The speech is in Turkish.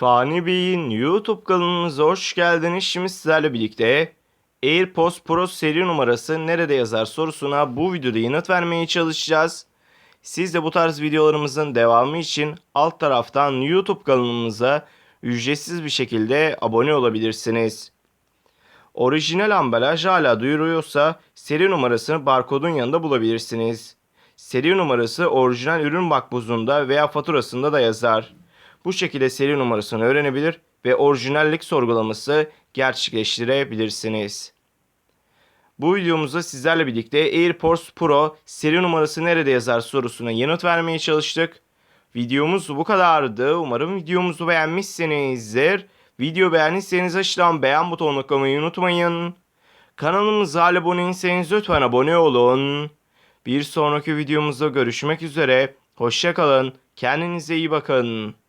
Fani Bey'in YouTube kanalımıza hoş geldiniz. Şimdi sizlerle birlikte AirPods Pro seri numarası nerede yazar sorusuna bu videoda yanıt vermeye çalışacağız. Siz de bu tarz videolarımızın devamı için alt taraftan YouTube kanalımıza ücretsiz bir şekilde abone olabilirsiniz. Orijinal ambalaj hala duyuruyorsa seri numarasını barkodun yanında bulabilirsiniz. Seri numarası orijinal ürün makbuzunda veya faturasında da yazar. Bu şekilde seri numarasını öğrenebilir ve orijinallik sorgulaması gerçekleştirebilirsiniz. Bu videomuzda sizlerle birlikte AirPods Pro seri numarası nerede yazar sorusuna yanıt vermeye çalıştık. Videomuz bu kadardı. Umarım videomuzu beğenmişsinizdir. Video beğendiyseniz aşağıdan beğen butonuna tıklamayı unutmayın. Kanalımıza abone değilseniz lütfen abone olun. Bir sonraki videomuzda görüşmek üzere. Hoşçakalın. Kendinize iyi bakın.